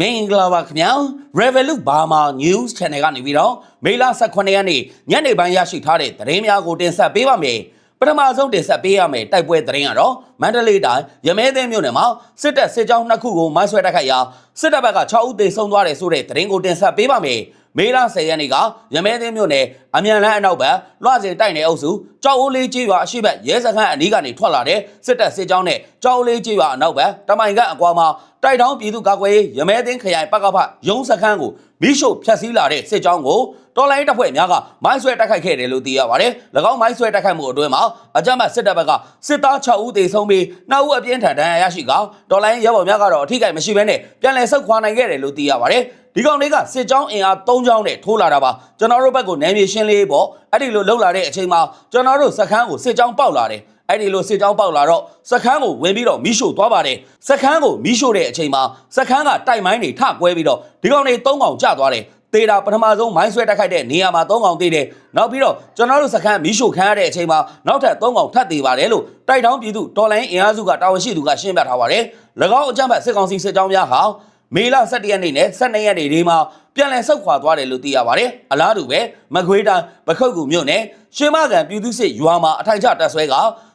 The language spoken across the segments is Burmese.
မင်္ဂလာပါခင်ဗျာ Revolut Burma News Channel ကနေပြီးတော့မေလ18ရက်နေ့ညနေပိုင်းရရှိထားတဲ့သတင်းများကိုတင်ဆက်ပေးပါမယ်ပထမဆုံးတင်ဆက်ပေးရမယ်တိုက်ပွဲသတင်းကတော့မန္တလေးတိုင်းရမဲသိမ်းမြို့နယ်မှာစစ်တပ်စစ်ကြောင်းနှစ်ခုကိုမိုင်းဆွဲတိုက်ခိုက်ရာစစ်တပ်ဘက်က6ဦးသေဆုံးသွားတယ်ဆိုတဲ့သတင်းကိုတင်ဆက်ပေးပါမယ် မေလ10ရက်နေ့ကရမဲသိမ်းမြို့နယ်အမြန်လန်းအနောက်ဘက်လွှစင်တိုက်နယ်အုပ်စုကြောက်အိုးလေးကြီးရွာအရှိတ်ရဲစခန်းအနီးကနေထွက်လာတဲ့စစ်တပ်စစ်ကြောင်းနဲ့ကြောက်အိုးလေးကြီးရွာအနောက်ဘက်တမိုင်ကအကွာမှာတိုက်တောင်းပြည်သူ့ကာကွယ်ရေးရမဲသိန်းခရိုင်ပကဖရုံးစခန်းကိုမိရှို့ဖျက်ဆီးလာတဲ့စစ်ကြောင်းကိုတော်လိုင်းတပ်ဖွဲ့များကမိုင်းဆွဲတိုက်ခိုက်ခဲ့တယ်လို့သိရပါတယ်။၎င်းမိုင်းဆွဲတိုက်ခိုက်မှုအတွင်းမှာအကြမ်းဖက်စစ်တပ်ဘက်ကစစ်သား6ဦးသေဆုံးပြီး2ဦးအပြင်းထန်ဒဏ်ရာရရှိကတော်လိုင်းရဲဘော်များကတော့အထိကိမရှိဘဲနဲ့ပြန်လည်ဆုတ်ခွာနိုင်ခဲ့တယ်လို့သိရပါတယ်။ ဒီကောင်တွေကစစ်ကြောင်းအင်အား၃ကြောင်းနဲ့ထိုးလာတာပါကျွန်တော်တို့ဘက်ကိုနယ်မြေရှင်းလေးပေါ့အဲ့ဒီလိုလှုပ်လာတဲ့အချိန်မှာကျွန်တော်တို့စခန်းကိုစစ်ကြောင်းပေါက်လာတယ်အဲ့ဒီလိုစစ်ကြောင်းပေါက်လာတော့စခန်းကိုဝင်ပြီးတော့မီးရှို့သွားပါတယ်စခန်းကိုမီးရှို့တဲ့အချိန်မှာစခန်းကတိုက်မိုင်းတွေထကွဲပြီးတော့ဒီကောင်တွေ၃ကောင်ကျသွားတယ်သေးတာပထမဆုံးမိုင်းဆွဲတက်ခိုက်တဲ့နေရာမှာ၃កောင်သေးတယ်။နောက်ပြီးတော့ကျွန်တော်တို့စခန်းမီးရှို့ခံရတဲ့အချိန်မှာနောက်ထပ်၃កောင်ထပ်သေးပါတယ်လို့တိုက်တောင်းပြည်သူတော်လိုင်းအင်အားစုကတာဝန်ရှိသူကရှင်းပြထားပါတယ်။၎င်းအကြမ်းဖက်စစ်ကောင်စီစစ်ကြောင်းများဟာ မေလ17ရက်နေ့နဲ့12ရက်နေ့ဒီမှာပြန်လည်ဆုတ်ခွာသွားတယ်လို့သိရပါတယ်အလားတူပဲမကွေးတိုင်းပခုတ်ကူမြို့နယ်ရှင်းမကန်ပြည်သူစစ်ရွာမှာအထိုင်ချတပ်ဆွဲက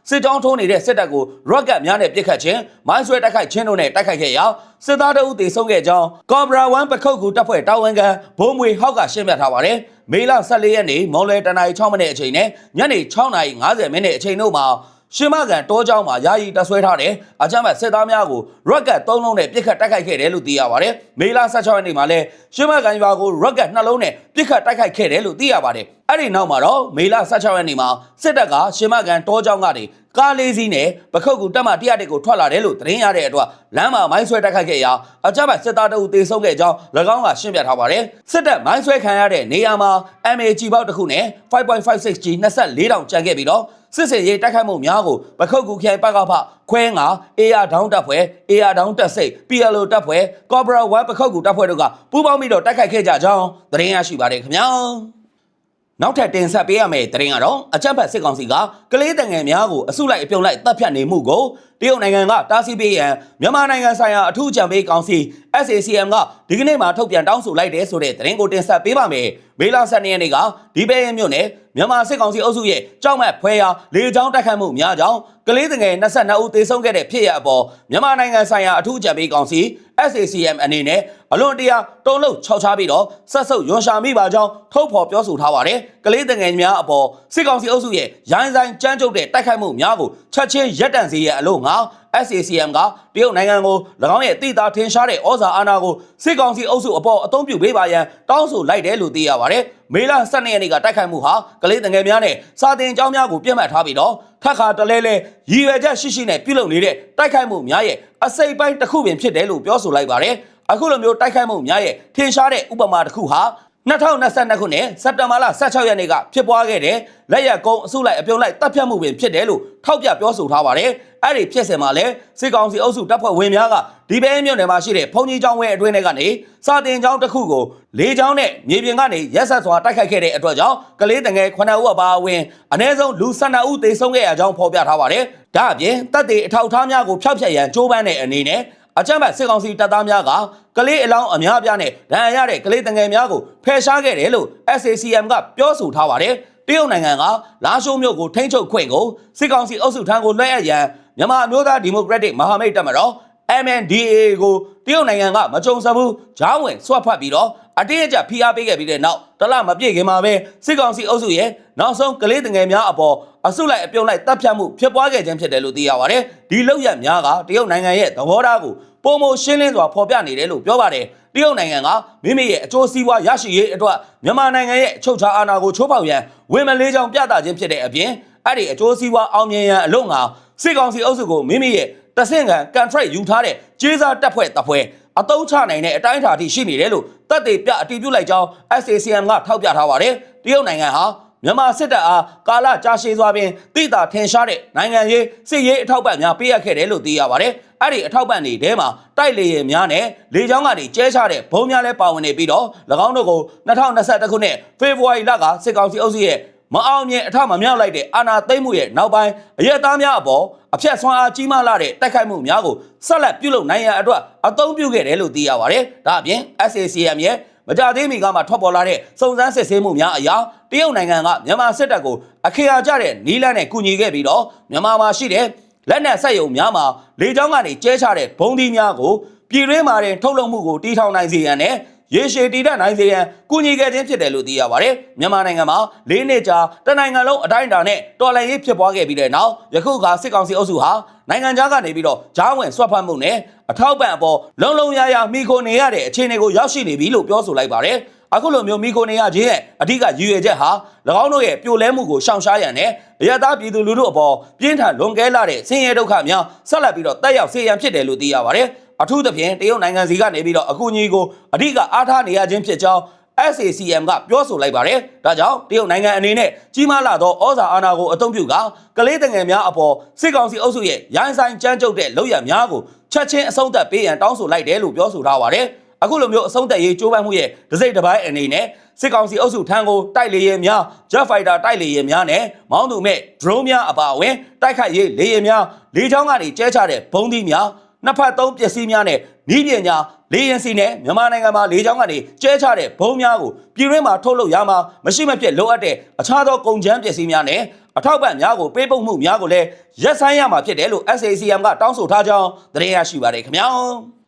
စစ်ကြောင်းထိုးနေတဲ့စစ်တပ်ကိုရော့ကတ်များနဲ့ပစ်ခတ်ခြင်းမိုင်းဆွဲတိုက်ခိုက်ခြင်းတို့နဲ့တိုက်ခိုက်ခဲ့ရာစစ်သားတအုပ်တေဆုံးခဲ့ကြောင်းကော်ဘရာ1ပခုတ်ကူတပ်ဖွဲ့တာဝန်ခံဘုံမွေဟောက်ကရှင်းပြထားပါတယ်မေလ14ရက်နေ့မော်လဲတနအီ6မိနစ်အချိန်နဲ့ညနေ6နာရီ50မိနစ်အချိန်တို့မှာ ရှင်မကန်တောကျောင်းမှာယာယီတပ်ဆွဲထားတဲ့အကြမ်းဖက်စစ်သားများကိုရော့ကတ်၃လုံးနဲ့ပစ်ခတ်တိုက်ခိုက်ခဲ့တယ်လို့သိရပါတယ်။မေလ16ရက်နေ့မှာလည်းရှင်မကန်ရွာကိုရော့ကတ်2လုံးနဲ့ပစ်ခတ်တိုက်ခိုက်ခဲ့တယ်လို့သိရပါတယ်။အဲ့ဒီနောက်မှာတော့မေလ16ရက်နေ့မှာစစ်တပ်ကရှင်မကန်တောကျောင်းကနေကားလေးစီးနဲ့ပခုတ်ကူတက်မ100တက်ကိုထွက်လာတယ်လို့သတင်းရတဲ့အတွက်လမ်းမှာမိုင်းဆွဲတိုက်ခိုက်ခဲ့ရာအကြမ်းဖက်စစ်သားတအုပ်တေဆုံးခဲ့ကြောင်း၎င်းကရှင်းပြထားပါတယ်စစ်တပ်မိုင်းဆွဲခံရတဲ့နေရာမှာ MAG ပေါက်တစ်ခုနဲ့ 5.56G 24တောင်ကျန်ခဲ့ပြီးတော့စစ်စင်ရေးတိုက်ခိုက်မှုများကိုပခုတ်ကူခိုင်ပကဖခွဲငါ AR ဒေါင်းတပ်ဖွဲ့ AR ဒေါင်းတပ်စိတ် PLO တပ်ဖွဲ့ Cobra 1ပခုတ်ကူတပ်ဖွဲ့တို့ကပူးပေါင်းပြီးတော့တိုက်ခိုက်ခဲ့ကြကြောင်းသတင်းရရှိပါတယ်ခင်ဗျာ နောက်ထပ်တင်ဆက်ပေးရမယ့်သတင်းကတော့အကြမ်းဖက်စစ်ကောင်စီကကလေးတငယ်များကိုအစုလိုက်အပြုံလိုက်တပ်ဖြတ်နေမှုကို တရုတ်နိုင်ငံကတားဆီးပေးရန်မြန်မာနိုင်ငံဆိုင်ရာအထူးကြံပေးကောင်စီ SACM ကဒီကနေ့မှထုတ်ပြန်တောင်းဆိုလိုက်တယ်ဆိုတဲ့သတင်းကိုတင်ဆက်ပေးပါမယ်။မေလ12ရက်နေ့ကဒီပဲရင်မြို့နယ်မြန်မာစစ်ကောင်စီအုပ်စုရဲ့ကြောက်မက်ဖွဲရာလေကြောင်းတိုက်ခတ်မှုများကြောင့်ကလေးငယ်22ဦးသေဆုံးခဲ့တဲ့ဖြစ်ရအပေါ်မြန်မာနိုင်ငံဆိုင်ရာအထူးကြံပေးကောင်စီ SACM အနေနဲ့အလွန်တရာတုံ့လုံခြောက်ချပြီးတော့ဆက်ဆုပ်ရွှန်ရှာမိပါကြောင်းထုတ်ဖော်ပြောဆိုထားပါတယ်။ကလေးငယ်များအပေါ်စစ်ကောင်စီအုပ်စုရဲ့ရိုင်းဆိုင်ကြမ်းကြုတ်တဲ့တိုက်ခိုက်မှုများကိုချက်ချင်းရပ်တန့်စေရအလို့ငါ SACM ကတရုတ်နိုင်ငံကို၎င်းရဲ့တည်တာထင်ရှားတဲ့ဩဇာအာဏာကိုစစ်ကောင်စီအုပ်စုအပေါ်အသုံးပြုပေးပါရန်တောင်းဆိုလိုက်တယ်လို့သိရပါတယ်။မေလ12ရက်နေ့ကတိုက်ခိုက်မှုဟာကလေးငယ်များနဲ့စာတင်ကျောင်းများကိုပြတ်မှတ်ထားပြီးတော့ထပ်ခါတလဲလဲရည်ရွယ်ချက်ရှိရှိနဲ့ပြုလုပ်နေတဲ့တိုက်ခိုက်မှုများရဲ့အစိပ်ပိုင်းတစ်ခုပင်ဖြစ်တယ်လို့ပြောဆိုလိုက်ပါတယ်။အခုလိုမျိုးတိုက်ခိုက်မှုများရဲ့ထင်ရှားတဲ့ဥပမာတစ်ခုဟာ 2022ခုနှစ်စက်တင်ဘာလ16ရက်နေ့ကဖြစ်ပွားခဲ့တဲ့လက်ရက်ကုန်းအစုလိုက်အပြုံလိုက်တပ်ဖြတ်မှုပင်ဖြစ်တယ်လို့ထောက်ပြပြောဆိုထားပါတယ်။အဲ့ဒီဖြစ်စဉ်မှာလည်းစစ်ကောင်စီအုပ်စုတပ်ဖွဲ့ဝင်များကဒီဘဲမြို့နယ်မှာရှိတဲ့ဖုန်ကြီးကျောင်းဝဲအတွင်းထဲကနေစာတင်ကျောင်းတစ်ခုကိုလေးကျောင်းနဲ့မြေပြင်ကနေရက်ဆက်စွာတိုက်ခိုက်ခဲ့တဲ့အတွက်ကြောင့်ကလေးတငယ်9ဦးအပါအဝင်အ ਨੇ ဆုံးလူ12ဦးသေဆုံးခဲ့ရကြောင်းဖော်ပြထားပါတယ်။ဒါအပြင်တပ်တွေအထောက်အထားများကိုဖျောက်ဖျက်ရန်ကြိုးပမ်းတဲ့အနေနဲ့ အကြမ်းဖက်စစ်ကောင်စီတပ်သားများကကလေးအလောင်းအများပြားနဲ့ဒဏ်ရာရတဲ့ကလေးတငယ်များကိုဖယ်ရှားခဲ့တယ်လို့ SACM ကပြောဆိုထားပါတယ်။တရုတ်နိုင်ငံကလာရှိုးမြို့ကိုထိန်းချုပ်ခွင့်ကိုစစ်ကောင်စီအုပ်စုထံကိုလွှဲအပ်ရန်မြန်မာအမျိုးသားဒီမိုကရက်တစ်မဟာမိတ်တပ်မတော် MNDAA ကိုတရုတ်နိုင်ငံကမကြုံစဘူးဂျားဝင်ဆွတ်ဖတ်ပြီးတော့ အတင်းအကျပ်ဖိအားပေးခဲ့ပြီးတဲ့နောက်တလမပြည့်ခင်မှာပဲစစ်ကောင်စီအုပ်စုရဲ့နောက်ဆုံးကလေးတငယ်များအပေါ်အစုလိုက်အပြုံလိုက်တပ်ဖြတ်မှုဖြစ်ပွားခဲ့ခြင်းဖြစ်တယ်လို့သိရပါတယ်။ဒီလောက်ရများကတရုတ်နိုင်ငံရဲ့သဘောထားကိုပုံမရှင်းလင်းစွာဖော်ပြနေတယ်လို့ပြောပါတယ်။တရုတ်နိုင်ငံကမိမိရဲ့အကျိုးစီးပွားရရှိရေးအတွက်မြန်မာနိုင်ငံရဲ့အချုပ်အခြာအာဏာကိုချိုးဖောက်ရန်ဝင်မလေးကြောင်ပြသခြင်းဖြစ်တဲ့အပြင်အဲ့ဒီအကျိုးစီးပွားအောင်မြင်ရန်အလို့ငါစစ်ကောင်စီအုပ်စုကိုမိမိရဲ့တဆင့်ခံ contract ယူထားတဲ့ကျေးစားတပ်ဖွဲ့တပ်ဖွဲ့ အတုံးချနိုင်တဲ့အတိုင်းအတာထိရှိနေတယ်လို့တပ်တွေပြအတည်ပြုလိုက်ကြောင်း SACM ကထောက်ပြထားပါတယ်။တရုတ်နိုင်ငံဟာမြန်မာစစ်တပ်အားကာလကြာရှည်စွာပင်တိတာထင်ရှားတဲ့နိုင်ငံရေးစစ်ရေးအထောက်ပံ့များပေးအပ်ခဲ့တယ်လို့သိရပါတယ်။အဲ့ဒီအထောက်ပံ့တွေထဲမှာတိုက်လေယာဉ်များနဲ့လေကြောင်းကနေကျဲချတဲ့ဘုံများလည်းပါဝင်နေပြီးတော့၎င်းတို့ကို2021ခုနှစ်ဖေဖော်ဝါရီလကစစ်ကောင်စီအုပ်စုရဲ့ မအောင်မြင်အထမမြောက်လိုက်တဲ့အာဏာသိမ်းမှုရဲ့နောက်ပိုင်းအရက်သားများအပေါ်အဖြတ်ဆွမ်းအားကြီးမားလာတဲ့တိုက်ခိုက်မှုများကိုဆက်လက်ပြုလုပ်နိုင်ရန်အတွက်အသုံးပြုခဲ့တယ်လို့သိရပါတယ်။ဒါအပြင် SACM ရဲ့မကြသေးမီကမှထွက်ပေါ်လာတဲ့စုံစမ်းစစ်ဆေးမှုများအရာတရုတ်နိုင်ငံကမြန်မာစစ်တပ်ကိုအခရာကျတဲ့နီးလန်းနဲ့ကူညီခဲ့ပြီးတော့မြန်မာမှာရှိတဲ့လက်နက်ဆက်ယုံများမှာလေကြောင်းကနေကျဲချတဲ့ဘုံသီးများကိုပြည်တွင်းမှာတင်ထုတ်လုပ်မှုကိုတီထောင်နိုင်စေရန်နဲ့ ရေရှည်တည်တတ်နိုင်စေရန်ကူညီခဲ့ခြင်းဖြစ်တယ်လို့သိရပါတယ်။မြန်မာနိုင်ငံမှာ၄နှစ်ကြာတနိုင်ငံလုံးအတိုင်းအတာနဲ့တော်လှန်ရေးဖြစ်ပွားခဲ့ပြီးတဲ့နောက်ယခုကစစ်ကောင်စီအုပ်စုဟာနိုင်ငံခြားကနေပြီးတော့ဂျားဝင်ဆွတ်ဖက်မှုနဲ့အထောက်ပံ့အပေါ်လုံလုံရရမိခိုနေရတဲ့အခြေအနေကိုရောက်ရှိနေပြီလို့ပြောဆိုလိုက်ပါတယ်။အခုလိုမျိုးမိခိုနေရခြင်းရဲ့အဓိကရည်ရွယ်ချက်ဟာ၎င်းတို့ရဲ့ပြိုလဲမှုကိုရှောင်ရှားရန်နဲ့အရသာပြည်သူလူထုအပေါ်ပြင်းထန်လွန်ကဲလာတဲ့ဆင်းရဲဒုက္ခများဆက်လက်ပြီးတော့တက်ရောက်စေရန်ဖြစ်တယ်လို့သိရပါတယ်။ အထူးသဖြင့်တရုတ်နိုင်ငံစီကနေပြီးတော့အကူအညီကိုအဓိကအားထားနေရခြင်းဖြစ်ကြောင်း SACM ကပြောဆိုလိုက်ပါတယ်။ဒါကြောင့်တရုတ်နိုင်ငံအနေနဲ့ကြီးမားလာသောဩဇာအာဏာကိုအသုံးပြုကကလေးတငယ်များအပေါ်စစ်ကောင်စီအုပ်စုရဲ့ရိုင်းဆိုင်ကြမ်းကြုတ်တဲ့လုပ်ရများကိုချက်ချင်းအဆုံးသတ်ပေးရန်တောင်းဆိုလိုက်တယ်လို့ပြောဆိုထားပါတယ်။အခုလိုမျိုးအဆုံးသတ်ရေးကြိုးပမ်းမှုရဲ့ဒစိမ့်တစ်ပိုင်းအနေနဲ့စစ်ကောင်စီအုပ်စုထံကိုတိုက်လေယာဉ်များ Jet Fighter တိုက်လေယာဉ်များနဲ့မောင်းသူမဲ့ drone များအပါအဝင်တိုက်ခိုက်ရေးလေယာဉ်များလေကြောင်းကနေကျဲချတဲ့ဘုံသီးများ နှစ်ဖက်သုံးပစ္စည်းများနဲ့ဤပညာလေရင်စီနဲ့မြန်မာနိုင်ငံမှာလေကြောင်းကနေကျဲချတဲ့ဘုံများကိုပြည်တွင်းမှာထုတ်လုပ်ရမှာမရှိမဖြစ်လိုအပ်တဲ့အခြားသောကုန်ကျန်းပစ္စည်းများနဲ့အထောက်ပံ့များကိုပေးပုတ်မှုများကိုလည်းရက်ဆိုင်ရမှာဖြစ်တယ်လို့ SACM ကတောင်းဆိုထားကြောင်းသတင်းရရှိပါတယ်ခင်ဗျာ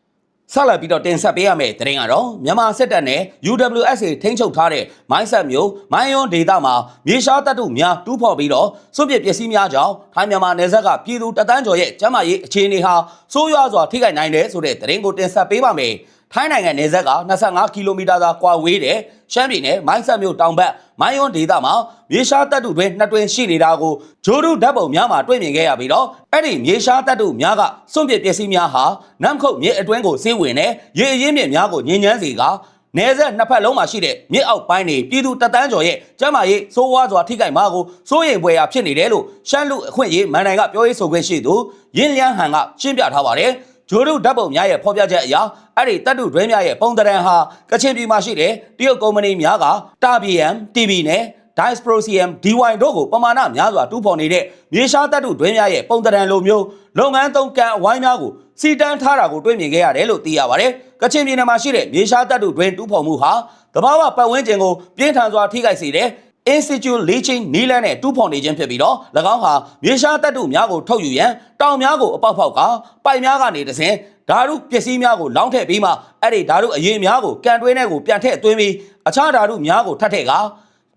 ဆက်လက်ပြီးတော့တင်ဆက်ပေးရမယ့်သတင်းကတော့မြန်မာစစ်တပ်နဲ့ UWSA ထိန်းချုပ်ထားတဲ့မိုင်းဆက်မျိုးမိုင်းယွန်းဒေသမှာမြေရှားတပ်တုများတူးဖော်ပြီးတော့စွန့်ပစ်ပစ္စည်းများကြောင့်ထိုင်းမြန်မာနယ်စပ်ကပြည်သူတသန်းကျော်ရဲ့ကျန်းမာရေးအခြေအနေဟာဆိုးရွားစွာထိခိုက်နိုင်တယ်ဆိုတဲ့သတင်းကိုတင်ဆက်ပေးပါမယ်။ ထိုင်းနိုင်ငံနယ်စပ်က25ကီလိုမီတာသာကွာဝေးတဲ့ရှမ်းပြည်နယ်မိုင်းဆက်မြို့တောင်ဘက်မိုင်းယွန်းဒေသမှာမြေရှားတပ်တုတွင်နှစ်တွင်ရှိနေတာကိုဂျိုးဒူဓာတ်ပုံများမှာတွေ့မြင်ခဲ့ရပြီးတော့အဲ့ဒီမြေရှားတပ်တုများကစွန့်ပစ်ပစ္စည်းများဟာနမ်ခုတ်မြေအတွင်းကိုစေးဝင်တဲ့ရေအရင်းမြစ်များကိုညဉ့်ညမ်းစေကနေဆက်နှစ်ဖက်လုံးမှာရှိတဲ့မြစ်အောက်ပိုင်းနေပြည်သူတပ်တန်းကျော်ရဲ့ကျမ်းမာရေးစိုးဝါးစွာထိခိုက်မှာကိုစိုးရိမ်ပွေရာဖြစ်နေတယ်လို့ရှမ်းလူအခွင့်အရေးမန်တိုင်ကပြောရေးဆိုခွင့်ရှိသူရင်းလျန်းဟန်ကရှင်းပြထားပါတယ် ဂျိုးဒုဓာတ်ပုံများရဲ့ဖော်ပြချက်အရအဲ့ဒီတပ်တုတွဲများရဲ့ပုံတရံဟာကချင်ပြည်မှာရှိတဲ့တရုတ်ကုမ္ပဏီများကတာ BM TV နဲ့ Dysprosium DY တို့ကိုပမာဏများစွာတူးဖော်နေတဲ့မြေရှားတပ်တုတွဲများရဲ့ပုံတရံလိုမျိုးလုပ်ငန်းသုံးကန်အဝိုင်းများကိုစီတန်းထားတာကိုတွေ့မြင်ခဲ့ရတယ်လို့သိရပါတယ်။ကချင်ပြည်နယ်မှာရှိတဲ့မြေရှားတပ်တုတွဲတူးဖော်မှုဟာတဘာဝပတ်ဝန်းကျင်ကိုပြင်းထန်စွာထိခိုက်စေတဲ့ Institute Leaching နီးလန်းနဲ့တူးဖော်နေခြင်းဖြစ်ပြီးတော့၎င်းဟာမြေရှားတပ်တုများကိုထုတ်ယူရန်တောင်များကိုအပေါက်ဖောက်ကပိုက်များကနေတစဉ်ဓာတုပစ္စည်းများကိုလောင်းထည့်ပြီးမှအဲ့ဒီဓာတုအရေးများကိုကန်တွင်းထဲကိုပြန်ထည့်သွင်းပြီးအခြားဓာတုများကိုထပ်ထည့်က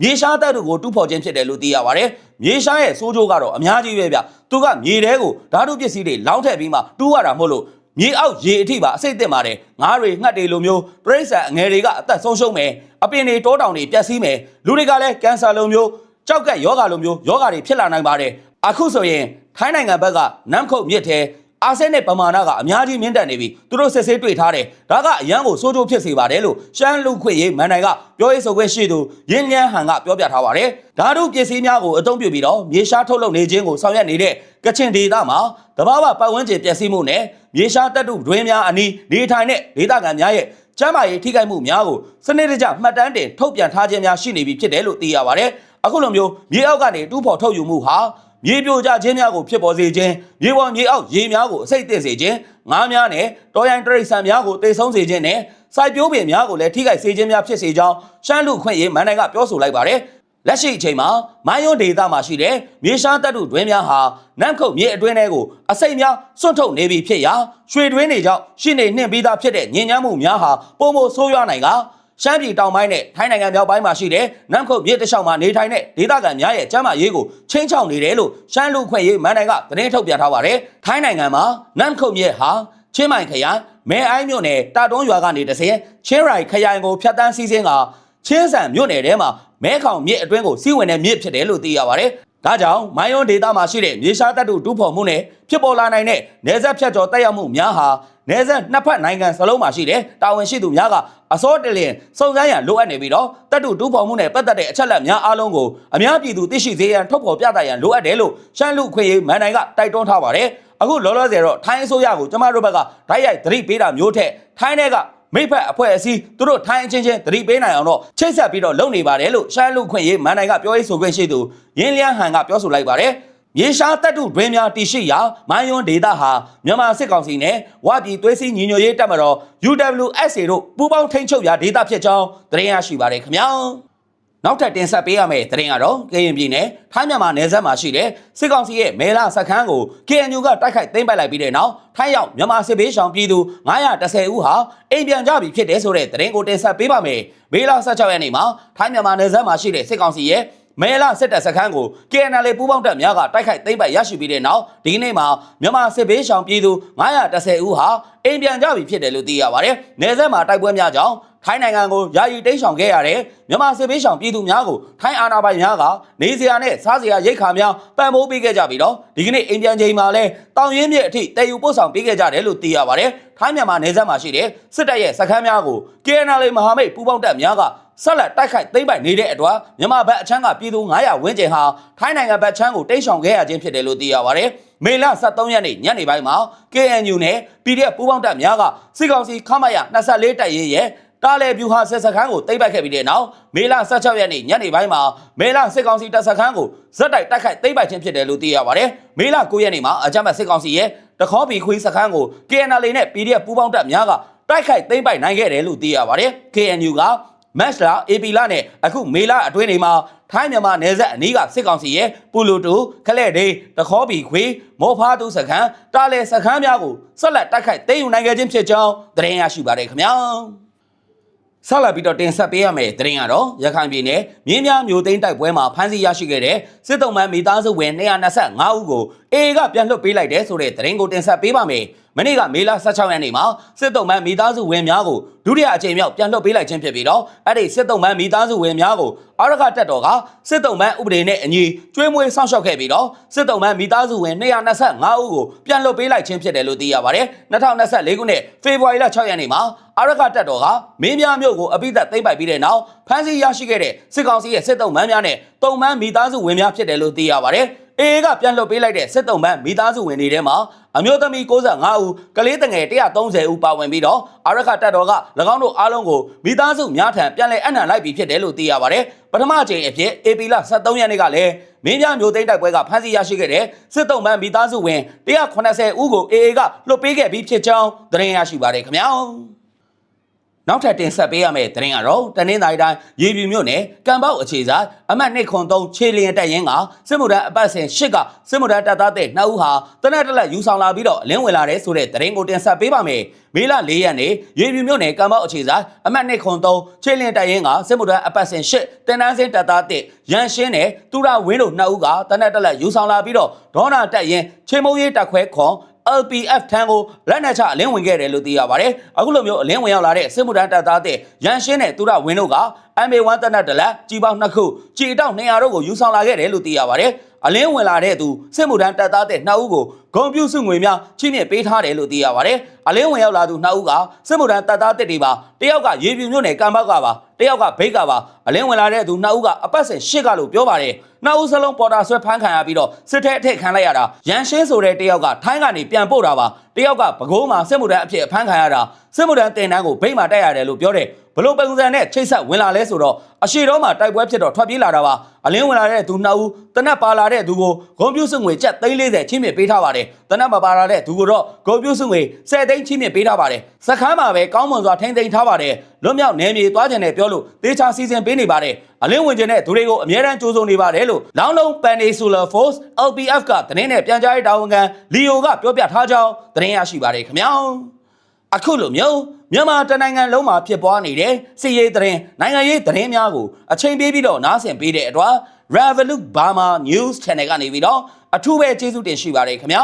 မြေရှားတပ်တုကိုတူးဖော်ခြင်းဖြစ်တယ်လို့သိရပါတယ်။မြေရှားရဲ့စိုးကြိုးကတော့အများကြီးပဲဗျ။သူကမြေထဲကိုဓာတုပစ္စည်းတွေလောင်းထည့်ပြီးမှတူးရတာမဟုတ်လို့ မြေအောက်ရေအထိပါအစိတ်သက်ပါတယ်ငါးတွေငှက်တွေလိုမျိုးပြိဿအငယ်တွေကအသက်ဆုံးရှုံးမယ်အပင်တွေတောတောင်တွေပျက်စီးမယ်လူတွေကလည်းကင်ဆာလိုမျိုးကြောက်ကက်ယောဂါလိုမျိုးယောဂါတွေဖြစ်လာနိုင်ပါတယ်အခုဆိုရင်ထိုင်းနိုင်ငံဘက်ကနမ်ခုတ်မြစ်ထဲ အာဆဲနဲ့ပမာဏကအများကြီးမြင့်တက်နေပြီသူတို့စစ်ဆေးတွေ့ထားတယ်ဒါကအရန်ကိုစိုးကျိုးဖြစ်စေပါတယ်လို့ရှမ်းလူခွင့်ရေးမန်နိုင်ကပြောရေးဆိုခွင့်ရှိသူရင်းလျန်းဟန်ကပြောပြထားပါတယ်ဓာတုပစ္စည်းများကိုအသုံးပြုပြီးတော့မြေရှားထုတ်လုပ်နေခြင်းကိုဆောင်ရွက်နေတဲ့ကချင်ဒေသမှာတဘာဝပတ်ဝန်းကျင်ပျက်စီးမှုနဲ့မြေရှားတပ်တုတွင်းများအနီးနေထိုင်တဲ့ဒေသခံများရဲ့ကျန်းမာရေးထိခိုက်မှုများကိုစနစ်တကျမှတ်တမ်းတင်ထုတ်ပြန်ထားခြင်းများရှိနေပြီဖြစ်တယ်လို့သိရပါတယ်အခုလိုမျိုးမြေအောက်ကနေတူးဖော်ထုတ်ယူမှုဟာ မြေပြိုကျခြင်းများကိုဖြစ်ပေါ်စေခြင်းမြေပေါ်မြေအောက်ရေများကိုအစိတ်သိစေခြင်းငါးများနဲ့တော်ရိုင်းတရိတ်ဆန်များကိုတိတ်ဆုံးစေခြင်းနဲ့စိုက်ပျိုးပင်များကိုလည်းထိခိုက်စေခြင်းများဖြစ်စေကြောင်းရှမ်းလူခွင့်ရေးမန်နိုင်ကပြောဆိုလိုက်ပါတယ်လက်ရှိအချိန်မှာမိုင်းယွန်းဒေသမှာရှိတဲ့မြေရှားတပ်တုတွင်းများဟာနမ်ခုတ်မြေအတွင်းထဲကိုအစိတ်များစွန့်ထုတ်နေပြီဖြစ်ရာရွှေတွင်းတွေကြောင့်ရှင်းနေနှင့်ပြီးသားဖြစ်တဲ့ညဉ့်ညမ်းမှုများဟာပုံမဆိုးရွားနိုင်က ရှမ်းပြည်တောင်ပိုင်းနဲ့ထိုင်းနိုင်ငံမြောက်ပိုင်းမှာရှိတဲ့နမ်ခုတ်မြေတစ်လျှောက်မှာနေထိုင်တဲ့ဒေသခံများရဲ့ကျန်းမာရေးကိုချင်းချောင်နေတယ်လို့ရှမ်းလူခွင့်ရေးမန်နိုင်ကသတင်းထုတ်ပြန်ထားပါတယ်ထိုင်းနိုင်ငံမှာနမ်ခုတ်မြေဟာချင်းမိုင်ခရိုင်မဲအိုင်းမြို့နယ်တာတွန်းရွာကနေတဆင်ချင်းရိုင်ခရိုင်ကိုဖျက်တမ်းစီးစင်းကချင်းဆန်မြို့နယ်ထဲမှာမဲခေါင်မြစ်အတွင်းကိုစီးဝင်တဲ့မြစ်ဖြစ်တယ်လို့သိရပါတယ်။ ဒါကြောင့်မိုင်းယွန်းဒေတာမှာရှိတဲ့မြေရှားတပ်တုတူးဖော်မှုနဲ့ဖြစ်ပေါ်လာနိုင်တဲ့နေဆက်ဖြတ်ကျော်တက်ရောက်မှုများဟာနေဆက်နှစ်ဖက်နိုင်ငံစလုံးမှာရှိတဲ့တာဝန်ရှိသူများကအစောတလင်စုံစမ်းရန်လိုအပ်နေပြီးတော့တပ်တုတူးဖော်မှုနဲ့ပတ်သက်တဲ့အချက်အလက်များအားလုံးကိုအများပြည်သူသိရှိစေရန်ထုတ်ဖော်ပြသရန်လိုအပ်တယ်လို့ရှမ်းလူခွင့်ရေးမန်နိုင်ကတိုက်တွန်းထားပါတယ်။အခုလောလောဆယ်တော့ထိုင်းအစိုးရကိုကျမတို့ဘက်ကဓာတ်ရိုက်သတိပေးတာမျိုးထက်ထိုင်းတဲ့က မိဖက်အဖွဲ့အစည်းသူတို့ထိုင်းအချင်းချင်းသတိပေးနိုင်အောင်တော့ချိတ်ဆက်ပြီးတော့လုပ်နေပါတယ်လို့ရှမ်းလူခွင့်ရေးမန်နိုင်ကပြောရေးဆိုခွင့်ရှိသူရင်းလျန်းဟန်ကပြောဆိုလိုက်ပါတယ်မြေရှားတပ်တုတွင်များတည်ရှိရာမိုင်းယွန်းဒေတာဟာမြန်မာစစ်ကောင်စီနဲ့ဝပြည်သွေးစည်းညီညွတ်ရေးတပ်မတော် UWSA တို့ပူးပေါင်းထိန်းချုပ်ရာဒေတာဖြစ်ကြောင်းသတင်းရရှိပါတယ်ခင်ဗျာ နောက်ထပ်တင်ဆက်ပေးရမယ့်သတင်းကတော့ကရင်ပြည်နယ်ထိုင်းမြန်မာနယ်စပ်မှာရှိတဲ့စစ်ကောင်စီရဲ့မဲလာစခန်းကို KNU ကတိုက်ခိုက်သိမ်းပိုက်လိုက်ပြီးတဲ့နောက်ထိုင်းရောက်မြန်မာစစ်ဘေးရှောင်ပြည်သူ910ဦးဟာအိမ်ပြန်ကြပြီဖြစ်တယ်ဆိုတဲ့သတင်းကိုတင်ဆက်ပေးပါမယ်။မေလ16ရက်နေ့မှာထိုင်းမြန်မာနယ်စပ်မှာရှိတဲ့စစ်ကောင်စီရဲ့မဲလာစစ်တပ်စခန်းကို KNL ပူးပေါင်းတပ်များကတိုက်ခိုက်သိမ်းပိုက်ရရှိပြီးတဲ့နောက်ဒီကနေ့မှာမြန်မာစစ်ဘေးရှောင်ပြည်သူ910ဦးဟာအိမ်ပြန်ကြပြီဖြစ်တယ်လို့သိရပါတယ်။နယ်စပ်မှာတိုက်ပွဲများကြောင့် ထိုင်းနိုင်ငံကိုယာယီတိမ်းရှောင်ခဲ့ရတဲ့မြန်မာစစ်ဘေးရှောင်ပြည်သူများကိုထိုင်းအာဏာပိုင်များကနေစရာနဲ့စားစရာရိတ်ခါများပံ့ပိုးပေးခဲ့ကြပြီးတော့ဒီကနေ့အိမ်ပြန်ချိန်မှာလဲတောင်ရင်းမြစ်အထိတည်ယူပို့ဆောင်ပေးခဲ့ကြတယ်လို့သိရပါတယ်။ထိုင်းမြန်မာနယ်စပ်မှာရှိတဲ့စစ်တပ်ရဲ့စခန်းများကို KNL မဟာမိတ်ပူးပေါင်းတပ်များကဆက်လက်တိုက်ခိုက်သိမ်းပိုက်နေတဲ့အတွက်မြန်မာဘက်အချမ်းကပြည်သူ900ဝန်းကျင်ဟာထိုင်းနိုင်ငံဘက်ချမ်းကိုတိမ်းရှောင်ခဲ့ရခြင်းဖြစ်တယ်လို့သိရပါတယ်။မေလ23ရက်နေ့ညနေပိုင်းမှာ KNU နဲ့ PDF ပူးပေါင်းတပ်များကစစ်ကောင်စီခမရ24တပ်ရင်းရဲ့ တားလေဗျူဟာစစ်စခန်းကိုသိမ်းပိုက်ခဲ့ပြီးတဲ့နောက်မေလ16ရက်နေ့ညနေပိုင်းမှာမေလစစ်ကောင်စီတပ်စခန်းကိုဇက်တိုက်တိုက်ခိုက်သိမ်းပိုက်ခြင်းဖြစ်တယ်လို့သိရပါတယ်။မေလ9ရက်နေ့မှာအကြမ်းဖက်စစ်ကောင်စီရဲ့တခေါပီခွေးစခန်းကို KNL နဲ့ PDF ပူးပေါင်းတပ်များကတိုက်ခိုက်သိမ်းပိုက်နိုင်ခဲ့တယ်လို့သိရပါတယ်။ KNU ကမက်စလာ AP လာနဲ့အခုမေလအတွင်းနေမှာထိုင်းမြန်မာနယ်စပ်အနီးကစစ်ကောင်စီရဲ့ပူလူတူခလက်ဒေးတခေါပီခွေမောဖားတူစခန်းတားလေစခန်းများကိုဆက်လက်တိုက်ခိုက်သိမ်းယူနိုင်ခဲ့ခြင်းဖြစ်ကြောင်းသတင်းရရှိပါတယ်ခင်ဗျာ ဆက်လက်ပြီးတော့တင်ဆက်ပေးရမယ့်သတင်းကတော့ရခိုင်ပြည်နယ်မြင်းများမျိုးသိန်းတိုက်ပွဲမှာဖမ်းဆီးရရှိခဲ့တဲ့စစ်တုံးမန်းမိသားစုဝင်225ဦးကို အေကပြန်လွှတ်ပေးလိုက်တဲ့ဆိုတဲ့သတင်းကိုတင်ဆက်ပေးပါမယ်။မနေ့ကမေလ16ရက်နေ့မှာစစ်တုံးမန်းမိသားစုဝင်များကိုဒုတိယအကြိမ်မြောက်ပြန်လွှတ်ပေးလိုက်ခြင်းဖြစ်ပြီးတော့အဲ့ဒီစစ်တုံးမန်းမိသားစုဝင်များကိုအာရခတက်တော်ကစစ်တုံးမန်းဥပဒေနဲ့အညီကျွေးမွေးစောင့်ရှောက်ခဲ့ပြီးတော့စစ်တုံးမန်းမိသားစုဝင်225ဦးကိုပြန်လွှတ်ပေးလိုက်ခြင်းဖြစ်တယ်လို့သိရပါတယ်။2024ခုနှစ်ဖေဖော်ဝါရီလ6ရက်နေ့မှာအာရခတက်တော်ကမင်းများမြို့ကိုအပိသက်သိမ်းပိုက်ပြီးတဲ့နောက်ဖမ်းဆီးရရှိခဲ့တဲ့စစ်ကောင်စီရဲ့စစ်တုံးမန်းများနဲ့တုံမန်းမိသားစုဝင်များဖြစ်တယ်လို့သိရပါတယ်။ အေကပြန်လွှတ်ပေးလိုက်တဲ့စစ်တုံးမန်းမိသားစုဝင်တွေထဲမှာအမျိုးသမီး65ဦးကလေးတငယ်130ဦးပါဝင်ပြီးတော့အာရခတက်တော်က၎င်းတို့အားလုံးကိုမိသားစုများထံပြန်လည်အနှံလိုက်ပြီးဖြစ်တယ်လို့သိရပါတယ်။ပထမအကြိမ်အဖြစ်အေပီလ23ရက်နေ့ကလည်းမင်းများမျိုးသိန်းတိုက်ပွဲကဖမ်းဆီးရရှိခဲ့တဲ့စစ်တုံးမန်းမိသားစုဝင်180ဦးကိုအေအေကလွှတ်ပေးခဲ့ပြီးဖြစ်ကြောင်းသတင်းရရှိပါတယ်ခင်ဗျာ။ နောက်ထပ်တင်ဆက်ပေးရမယ့်သတင်းကတော့တနင်္သာရီတိုင်းရေပြူမြို့နယ်ကံပေါက်အခြေဆိုင်အမှတ်2ခွန်3ခြေလျင်တက်ရင်ကစစ်မှုထမ်းအပတ်စဉ်8ကစစ်မှုထမ်းတပ်သားတဲ့2ဦးဟာတနက်တက်လက်ယူဆောင်လာပြီးတော့အလင်းဝင်လာတဲ့ဆိုတဲ့သတင်းကိုတင်ဆက်ပေးပါမယ်။မေလ4ရက်နေ့ရေပြူမြို့နယ်ကံပေါက်အခြေဆိုင်အမှတ်2ခွန်3ခြေလျင်တက်ရင်ကစစ်မှုထမ်းအပတ်စဉ်8တင်တန်းစင်းတပ်သားတဲ့ရန်ရှင်းနဲ့တူရာဝင်းတို့2ဦးကတနက်တက်လက်ယူဆောင်လာပြီးတော့ဒေါနာတက်ရင်ချေမုံရေးတက်ခွဲခွန် LPF ထံကိုလက်နက်ချအလင်းဝင်ခဲ့တယ်လို့သိရပါတယ်။အခုလိုမျိုးအလင်းဝင်ရောက်လာတဲ့စစ်မှုထမ်းတပ်သားတဲ့ရန်ရှင်းနဲ့သူရဝင်းတို့က MA1 တနက်တလက်ကြီးပေါင်းနှစ်ခုကြီးတောက်200တို့ကိုယူဆောင်လာခဲ့တယ်လို့သိရပါတယ်။အလင်းဝင်လာတဲ့သူစစ်မှုထမ်းတပ်သားတဲ့နှစ်ဦးကိုဂုံပြုစုငွေများချင်းမြင့်ပေးထားတယ်လို့သိရပါတယ်။ အလင်းဝင်ရောက်လာသူနှစ်ဦးကစစ်မှုထမ်းတပ်သားတဲ့တွေပါတယောက်ကရေပြူမြို့နယ်ကံပေါက်ကပါတယောက်ကဘိတ်ကပါအလင်းဝင်လာတဲ့သူနှစ်ဦးကအပတ်စဉ်ရှစ်ကလို့ပြောပါတယ်။နှစ်ဦးစလုံးပေါ်တာဆွဲဖမ်းခံရပြီးတော့စစ်ထဲအထက်ခံလိုက်ရတာရန်ရှင်းဆိုတဲ့တယောက်ကထိုင်းကနေပြန်ပို့တာပါတယောက်ကပကိုးမှာစစ်မှုထမ်းအဖြစ်အဖမ်းခံရတာစစ်မှုထမ်းတင်တန်းကိုဗိတ်မှာတက်ရတယ်လို့ပြောတယ်ဘလို့ပုံစံနဲ့ချိတ်ဆက်ဝင်လာလဲဆိုတော့အရှိတော်မှာတိုက်ပွဲဖြစ်တော့ထွက်ပြေးလာတာပါအလင်းဝင်လာတဲ့သူနှစ်ဦးတနက်ပါလာတဲ့သူကိုဂုံပြူစုငွေကျပ်340ချင်းမြင့်ပေးထားပါတယ်တနက်မပါလာတဲ့သူကိုတော့ဂုံပြူစုငွေ10သိန်းချင်းမြင့်ပေးထားပါတယ်စခန်းမှာပဲကောင်းမွန်စွာထိန်းသိမ်းထားပါတယ်လွတ်မြောက်နယ်မြေသွားကြတယ်ပြောလို့တေချာစီစဉ်ပေးနေပါတယ်အလင်းဝင်ကျင်တဲ့သူတွေကိုအမြဲတမ်းကြိုးစုံနေပါတယ်လို့လောင်းလုံး Peninsula Force LPF ကသတင်းနဲ့ပြန်ကြားရေးတာဝန်ခံလီယိုကပြောပြထားကြောင်းသတင်းရရှိပါတယ်ခင်ဗျာအခုလိုမျိုးမြန်မာတနိုင်ငံလုံးမှာဖြစ်ပွားနေတဲ့စစ်ရေးသတင်းနိုင်ငံရေးသတင်းများကိုအချိန်ပေးပြီးတော့နားဆင်ပေးတဲ့အတွက် Revolut Burma News Channel ကနေပြီးတော့အထူးပဲကျေးဇူးတင်ရှိပါတယ်ခင်ဗျာ